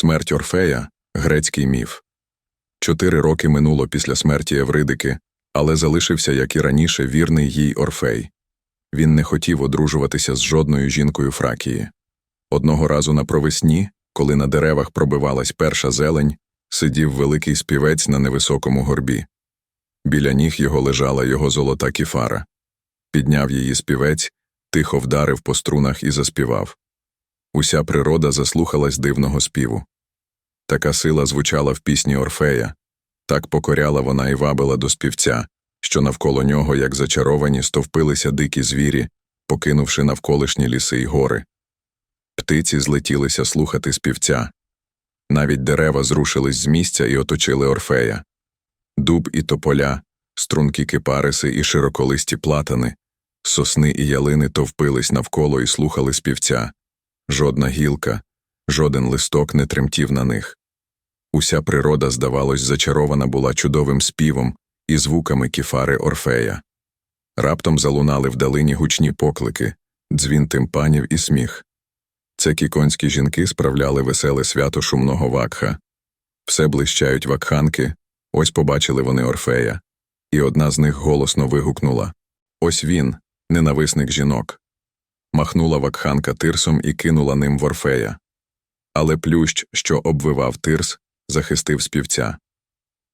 Смерть Орфея грецький міф. Чотири роки минуло після смерті Евридики, але залишився, як і раніше, вірний їй Орфей. Він не хотів одружуватися з жодною жінкою Фракії. Одного разу на провесні, коли на деревах пробивалась перша зелень, сидів великий співець на невисокому горбі. Біля ніг його лежала його золота кіфара. Підняв її співець, тихо вдарив по струнах і заспівав. Уся природа заслухалась дивного співу. Така сила звучала в пісні Орфея, так покоряла вона і вабила до співця, що навколо нього, як зачаровані, стовпилися дикі звірі, покинувши навколишні ліси й гори. Птиці злетілися слухати співця. Навіть дерева зрушились з місця і оточили Орфея. Дуб і тополя, стрункі кипариси і широколисті платани, сосни і ялини товпились навколо і слухали співця. Жодна гілка, жоден листок не тремтів на них. Уся природа, здавалось, зачарована була чудовим співом і звуками кіфари Орфея. Раптом залунали вдалині гучні поклики, дзвін тимпанів і сміх. Це кіконські жінки справляли веселе свято шумного вакха. Все блищають вакханки, ось побачили вони Орфея, і одна з них голосно вигукнула Ось він, ненависник жінок. Махнула вакханка тирсом і кинула ним в Орфея. Але плющ, що обвивав тирс, захистив співця.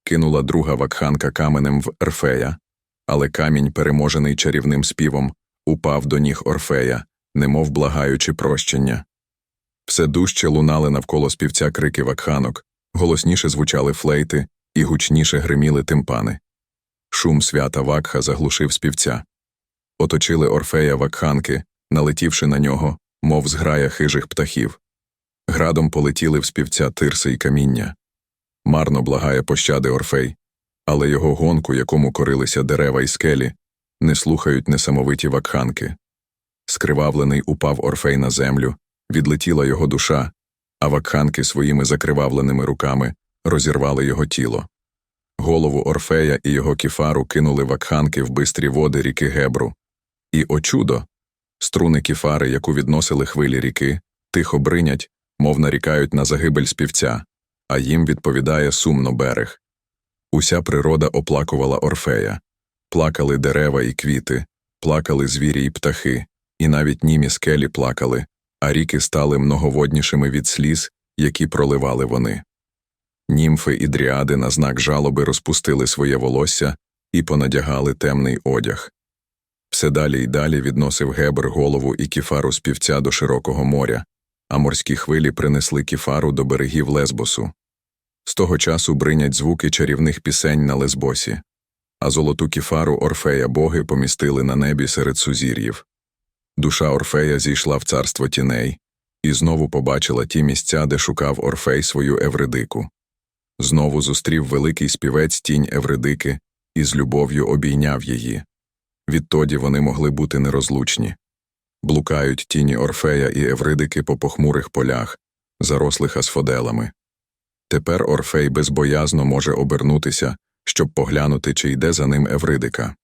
Кинула друга вакханка каменем в Орфея, але камінь, переможений чарівним співом, упав до ніг Орфея, немов благаючи прощення. Все дужче лунали навколо співця крики вакханок, голосніше звучали флейти і гучніше гриміли тимпани. Шум свята вакха заглушив співця. Оточили Орфея вакханки, налетівши на нього, мов зграя хижих птахів. Градом полетіли в співця тирси й каміння. Марно благає пощади Орфей, але його гонку, якому корилися дерева й скелі, не слухають несамовиті вакханки. Скривавлений упав Орфей на землю, відлетіла його душа, а вакханки своїми закривавленими руками розірвали його тіло. Голову Орфея і його кіфару кинули вакханки в бистрі води ріки Гебру. І, о чудо! Струни кіфари, яку відносили хвилі ріки, тихо бринять, мов нарікають на загибель співця, а їм відповідає сумно берег. Уся природа оплакувала Орфея. Плакали дерева і квіти, плакали звірі й птахи, і навіть німі скелі плакали, а ріки стали многоводнішими від сліз, які проливали вони. Німфи і дріади на знак жалоби розпустили своє волосся і понадягали темний одяг. Все далі й далі відносив Гебр голову і кіфару співця до широкого моря, а морські хвилі принесли кіфару до берегів Лесбосу. З того часу бринять звуки чарівних пісень на Лесбосі, а золоту кіфару Орфея боги помістили на небі серед сузір'їв. Душа Орфея зійшла в царство тіней і знову побачила ті місця, де шукав Орфей свою Евридику. Знову зустрів великий співець тінь Евридики і з любов'ю обійняв її. Відтоді вони могли бути нерозлучні. Блукають тіні Орфея і Евридики по похмурих полях, зарослих асфоделами. Тепер Орфей безбоязно може обернутися, щоб поглянути, чи йде за ним Евридика.